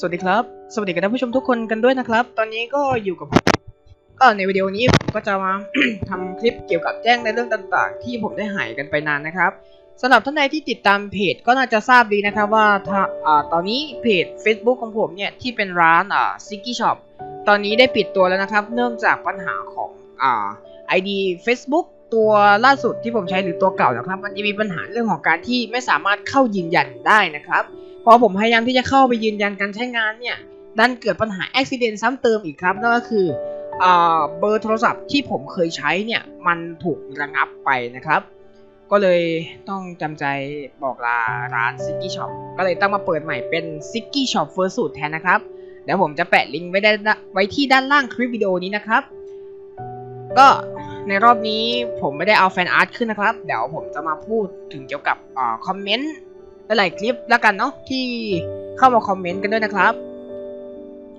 สวัสดีครับ สวัสดีกับท่านผู้ชมทุกคนกันด้วยนะครับ ตอนนี้ก็อยู่กับก็ในวิดีโอนี้ผมก็จะมาทำคลิปเกี่ยวกับแจ้งในเรื่องต่างๆ ที่ผมได้หายกันไปนานนะครับสำหรับท่านใดที่ติดตามเพจก็น่าจะทราบดีนะครับว่าถ้าอ่าตอนนี้เพจ Facebook ของผมเนี่ยที่เป็นร้านอ่าซิกกี้ช็อปตอนนี้ได้ปิดตัวแล้วนะครับ เนื่องจากปัญหาของอ่า ID Facebook ตัวล่าสุดที่ผมใช้หรือตัวเก่านะครับ มันจะมีปัญหาเรื่องของการที่ไม่สามารถเข้ายืนยันได้นะครับ อผมพยายามที่จะเข้าไปยืนยันการใช้งานเนี่ยดันเกิดปัญหาอุบิเหตุซ้ำเติมอีกครับนั่นก็คืออเบอร์โทรศัพท์ที่ผมเคยใช้เนี่ยมันถูกระงับไปนะครับ ก็เลยต้องจำใจบอกลาร้าน s i g g y Shop ก็เลยต้องมาเปิดใหม่เป็น s i g g y Shop First Suit แทนนะครับเดี๋ยวผมจะแปะลิงก์ไว้ได้ไว้ที่ด้านล่างคลิปวิดีโอนี้นะครับ ก็ในรอบนี้ผมไม่ได้เอาแฟนอาร์ตขึ้นนะครับ เดี๋ยวผมจะมาพูดถึงเกี่ยวกับอคอมเมนต์ หลายๆคลิปแล้วกันเนาะที่เข้ามาคอมเมนต์กันด้วยนะครับ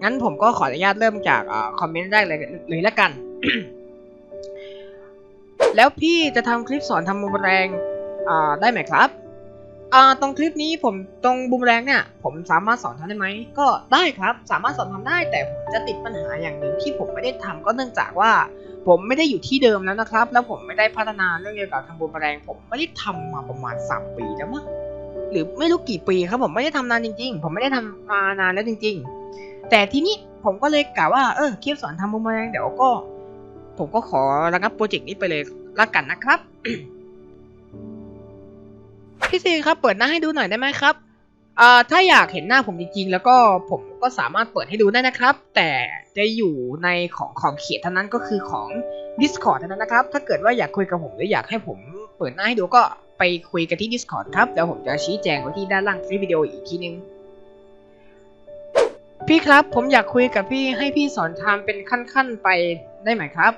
งั้นผมก็ขออนุญาตเริ่มจากอคอมเมนต์แรกเลยเลยละกัน แล้วพี่จะทำคลิปสอนทำบูมแรงได้ไหมครับตรงคลิปนี้ผมตรงบูมแรงเนี่ย ผมสามารถสอนทำได้ไหมก็ได้ครับ สามารถสอนทำได้ แต่ผมจะติดปัญหาอย่างหนึ่งที่ผมไม่ได้ทำก็เนื่องจากว่าผมไม่ได้อยู่ที่เดิมแล้วนะครับ แล้วผมไม่ได้พัฒนาเรื่องเกี่ยวกับทำบูมแรง ผมไม่ได้ทำมาประมาณ 3 ปีแล้วมั้ง หรือไม่รู้กี่ปีครับผมไม่ได้ทำนานจริง ๆ ผมไม่ได้ทำมานานแล้วจริง ๆ แต่ทีนี้ผมก็เลยกะว่าเออคลิปสอนทำบูมแรงเดี๋ยวก็ ผมก็ขอระงับโปรเจกต์นี้ไปเลยละกันนะครับพี่ซีครับเปิดหน้าให้ดูหน่อยได้ไหมครับอ่าถ้าอยากเห็นหน้าผมจริงๆ แล้วก็ผมก็สามารถเปิดให้ดูได้นะครับ แต่จะอยู่ในของขอบเขตเท่านั้นก็คือของ Discord เท่านั้นนะครับ ถ้าเกิดว่าอยากคุยกับผมหรืออยากให้ผมเปิดหน้าให้ดูก็ ไปคุยกันที่ Discord ครับเดี๋ยวผมจะชี้แจงไว้ที่ด้านล่างคลิปวิดีโออีกทีนึง พี่ครับผมอยากคุยกับพี่ให้พี่สอนทำเป็นขั้นๆไปได้ไหมครับ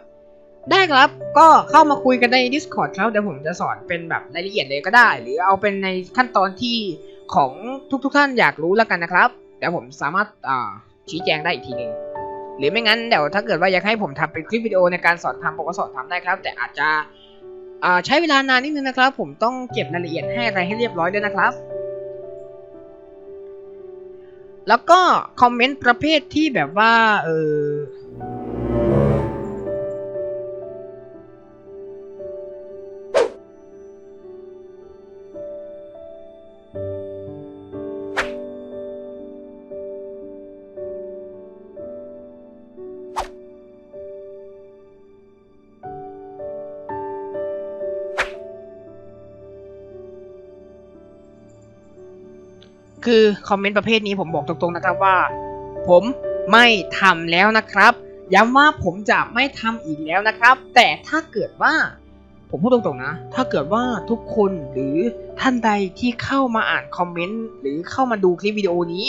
ได้ครับก็เข้ามาคุยกันใน Discord ครับเดี๋ยวผมจะสอนเป็นแบบรายละเอียดเลยก็ได้ หรือเอาเป็นในขั้นตอนที่ของทุกๆท่านอยากรู้แล้วกันนะครับเดี๋ยวผมสามารถาชี้แจงได้อีกทีหนึ่งหรือไม่งั้นเดี๋ยวถ้าเกิดว่าอยากให้ผมทำเป็นคลิปวิดีโอในการสอนทำผมก็สอนทำได้ครับ แต่อาจจะ ใช้เวลานานนิดนึงนะครับ ผมต้องเก็บรายละเอียดให้อะไรให้เรียบร้อยด้วยนะครับ แล้วก็คอมเมนต์ประเภทที่แบบว่าเออ คือคอมเมนต์ประเภทนี้ผมบอกตรงๆนะครับว่า ผมไม่ทำแล้วนะครับ ย้ำว่าผมจะไม่ทำอีกแล้วนะครับ แต่ถ้าเกิดว่าผมพูดตรงๆนะ ถ้าเกิดว่าทุกคนหรือท่านใดที่เข้ามาอ่านคอมเมนต์หรือเข้ามาดูคลิปวิดีโอนี้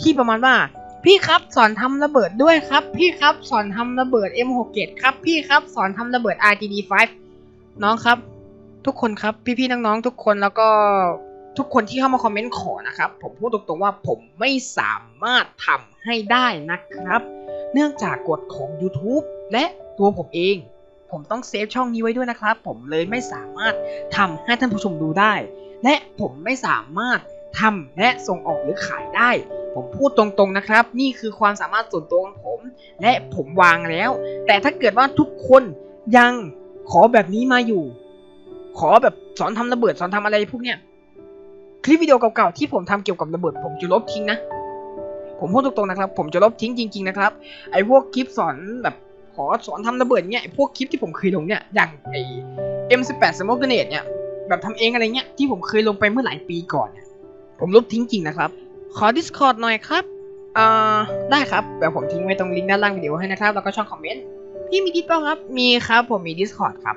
ที่ประมาณว่า พี่ครับสอนทำระเบิดด้วยครับ พี่ครับสอนทำระเบิด M67 ครับพี่ครับสอนทำระเบิด RTD5 น้องครับ ทุกคนครับพี่ๆน้องๆทุกคนแล้วก็ ทุกคนที่เข้ามาคอมเมนต์ขอนะครับ ผมพูดตรงๆว่าผมไม่สามารถทำให้ได้นะครับ เนื่องจากกฎของ YouTube และตัวผมเอง ผมต้องเซฟช่องนี้ไว้ด้วยนะครับ ผมเลยไม่สามารถทำให้ท่านผู้ชมดูได้ และผมไม่สามารถทำและส่งออกหรือขายได้ ผมพูดตรงๆนะครับ นี่คือความสามารถส่วนตัวของผม และผมวางแล้ว แต่ถ้าเกิดว่าทุกคนยังขอแบบนี้มาอยู่ ขอแบบสอนทำระเบิดสอนทำอะไรพวกเนี้ย คลิปวิดีโอเก่าๆที่ผมทำเกี่ยวกับระเบิดผมจะลบทิ้งนะ ผมพูดตรงๆนะครับ ผมจะลบทิ้งจริง ๆนะครับ ไอ้พวกคลิปสอนแบบขอสอนทำระเบิดเนี้ยไอ้พวกคลิปที่ผมเคยลงเนี่ยอย่างไอ้ M18 Smoke Grenade เนี่ยแบบทำเองอะไรเงี้ยที่ผมเคยลงไปเมื่อหลายปีก่อนเนี่ยผมลบทิ้งจริงนะครับ ขอ Discord หน่อยครับอ่าได้ครับเดี๋ยวผมทิ้งไว้ตรงลิงก์ด้านล่างวิดีโอให้นะครับแล้วก็ช่องคอมเมนต์พี่มีดิสเปล่าครับมีครับผมมี Discord ครับ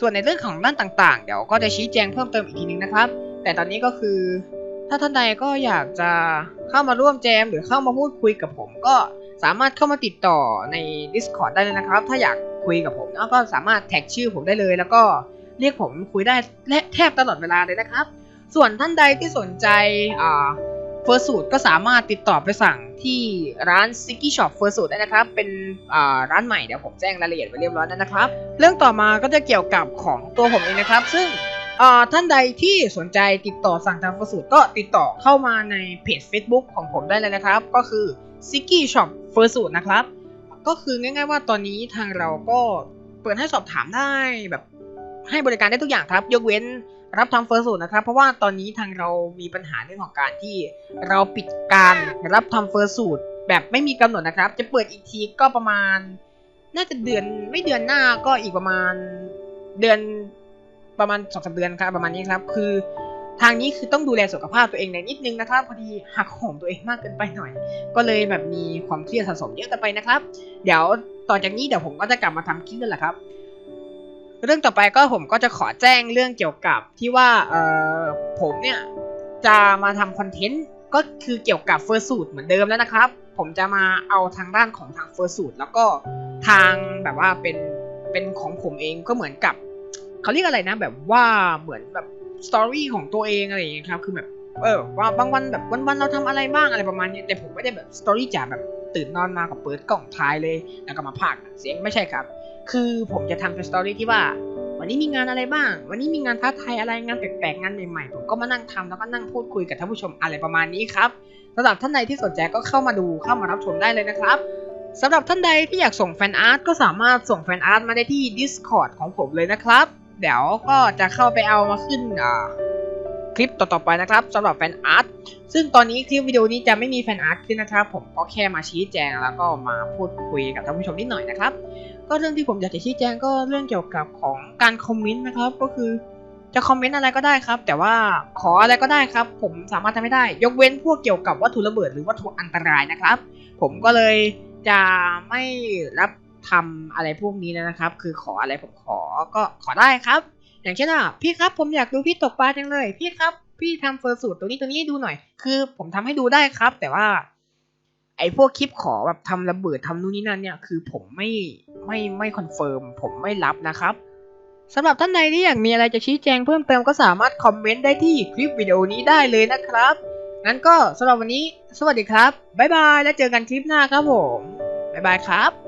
ส่วนในเรื่องของด้านต่างๆ เดี๋ยวก็จะชี้แจงเพิ่มเติมอีกทีนึงนะครับ แต่ตอนนี้ก็คือ ถ้าท่านใดก็อยากจะเข้ามาร่วมแจม หรือเข้ามาพูดคุยกับผม ก็สามารถเข้ามาติดต่อใน Discord ได้เลยนะครับ ถ้าอยากคุยกับผมนะก็สามารถแท็กชื่อผมได้เลย แล้วก็เรียกผมคุยได้และแทบตลอดเวลาเลยนะครับ ส่วนท่านใดที่สนใจอ่าเฟอร์สูตรก็สามารถติดต่อไปสั่งที่ร้าน s i g g y Shop เฟอร์สูตได้นะครับ เป็นร้านใหม่เดี๋ยวผมแจ้งรายละเอียดไว้เรียบร้อยแล้วนะครับ เรื่องต่อมาก็จะเกี่ยวกับของตัวผมเองนะครับ ซึ่ง อ่อท่านใดที่สนใจติดต่อสั่งทำเฟอร์สูตรก็ติดต่อเข้ามาในเพจ Facebook ของผมได้เลยนะครับ ก็คือ s i k i Shop f u r s u i t นะครับ ก็คือง่าย ๆ ว่าตอนนี้ทางเราก็เปิดให้สอบถามได้แบบให้บริการได้ทุกอย่างครับ ยกเว้นรับทำเฟอร์สูตรนะครับ เพราะว่าตอนนี้ทางเรามีปัญหาเรื่องของการที่เราปิดการรับทำเฟอร์สูตรแบบไม่มีกำหนดนะครับ จะเปิดอีกทีก็ประมาณ น่าจะเดือนไม่เดือนหน้าก็อีกประมาณเดือน ประมาณสองสามเดือนครับประมาณนี้ครับ คือทางนี้คือต้องดูแลสุขภาพตัวเองในนิดนึงนะครับ พอดีหักโหมตัวเองมากเกินไปหน่อย ก็เลยแบบมีความเครียดสะสมเยอะเกินไปนะครับ เดี๋ยวต่อจากนี้เดี๋ยวผมก็จะกลับมาทำคลิปนั่นแหละครับ เรื่องต่อไปก็ผมก็จะขอแจ้งเรื่องเกี่ยวกับที่ว่าเอ่อผมเนี่ยจะมาทำคอนเทนต์ก็คือเกี่ยวกับเฟอร์สูตรเหมือนเดิมแล้วนะครับ ผมจะมาเอาทางด้านของทางเฟอร์สูตรแล้วก็ทางแบบว่าเป็นเป็นของผมเองก็เหมือนกับ เขาเรียกอะไรนะ แบบว่าเหมือนแบบสตอรี่ของตัวเองอะไรอย่างเงี้ยครับคือแบบเออว่าบางวันแบบวันๆเราทำอะไรบ้างอะไรประมาณนี้แต่ผมไม่ได้แบบสตอรี่จ๋าแบบตื่นนอนมากับเปิดกล่องท้ายเลย แล้วก็มาพากเสียงไม่ใช่ครับ คือผมจะทำเป็นสตอรี่ที่ว่า วันนี้มีงานอะไรบ้าง วันนี้มีงานท้าทายอะไรงานแปลกๆงานใหม่ๆผมก็มานั่งทำแล้วก็นั่งพูดคุยกับท่านผู้ชมอะไรประมาณนี้ครับสำหรับท่านใดที่สนใจก็เข้ามาดูเข้ามารับชมได้เลยนะครับสำหรับท่านใดที่อยากส่งแฟนอาร์ตก็สามารถส่งแฟนอาร์ตมาได้ที่ Discord ของผมเลยนะครับ เดี๋ยวก็จะเข้าไปเอามาขึ้นคลิปต่อๆไปนะครับสำหรับแฟนอาร์ตซึ่งตอนนี้คลิปวิดีโอนี้จะไม่มีแฟนอาร์ตขึ้นนะครับ ผมก็แค่มาชี้แจงแล้วก็มาพูดคุยกับท่านผู้ชมนิดหน่อยนะครับ ก็เรื่องที่ผมอยากจะชี้แจงก็เรื่องเกี่ยวกับของการคอมเมนต์นะครับก็คือจะคอมเมนต์อะไรก็ได้ครับ แต่ว่าขออะไรก็ได้ครับ ผมสามารถทำให้ได้ ยกเว้นพวกเกี่ยวกับวัตถุระเบิดหรือวัตถุอันตรายนะครับ ผมก็เลยจะไม่รับ ทำอะไรพวกนี้นะครับ คือขออะไรผมขอก็ขอได้ครับ อย่างเช่นว่าพี่ครับผมอยากดูพี่ตกปลาจังเลย พี่ครับ พี่ทำเฟอร์สูตรตัวนี้ตัวนี้ดูหน่อย คือผมทำให้ดูได้ครับ แต่ว่า ไอ้พวกคลิปขอแบบทำระเบิดทำนู่นนี่นั่นเนี่ย คือผมไม่ไม่ไม่คอนเฟิร์มผมไม่รับนะครับสำหรับท่านใดที่อยากมีอะไรจะชี้แจงเพิ่มเติมก็สามารถคอมเมนต์ได้ที่คลิปวิดีโอนี้ได้เลยนะครับ งั้นก็สำหรับวันนี้ สวัสดีครับ บ๊ายบาย แล้วเจอกันคลิปหน้าครับผม บ๊ายบายครับ